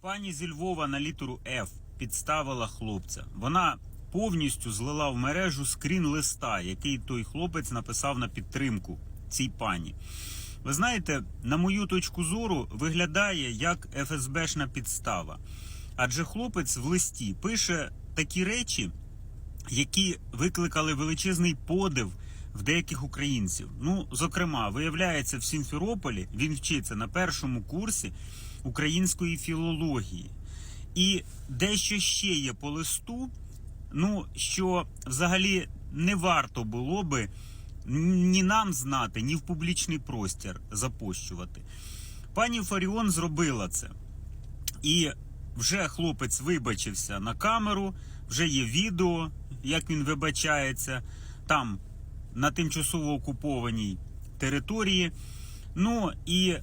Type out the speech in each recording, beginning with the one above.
Пані зі Львова на літеру F підставила хлопця. Вона повністю злила в мережу скрін листа, який той хлопець написав на підтримку цій пані. Ви знаєте, на мою точку зору, виглядає як ФСБшна підстава. Адже хлопець в листі пише такі речі, які викликали величезний подив в деяких українців. Ну, зокрема, виявляється, в Сімферополі він вчиться на першому курсі української філології. І дещо ще є по листу, ну що взагалі не варто було би ні нам знати, ні в публічний простір запощувати. Пані Фаріон зробила це. І вже хлопець вибачився на камеру, вже є відео, як він вибачається там на тимчасово окупованій території. Ну і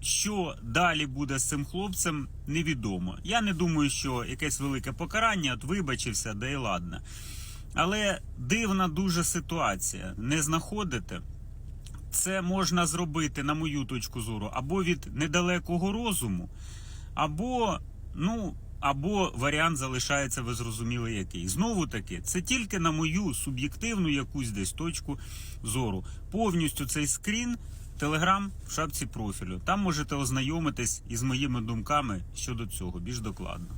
що далі буде з цим хлопцем, невідомо. Я не думаю, що якесь велике покарання, от вибачився, да і ладно. Але дивна дуже ситуація. Не знаходите? Це можна зробити, на мою точку зору, або від недалекого розуму, або, ну, або варіант залишається ви зрозуміли який. Знову таки, це тільки на мою суб'єктивну якусь десь точку зору. Повністю цей скрін. Телеграм в шапці профілю. Там можете ознайомитись із моїми думками щодо цього більш докладно.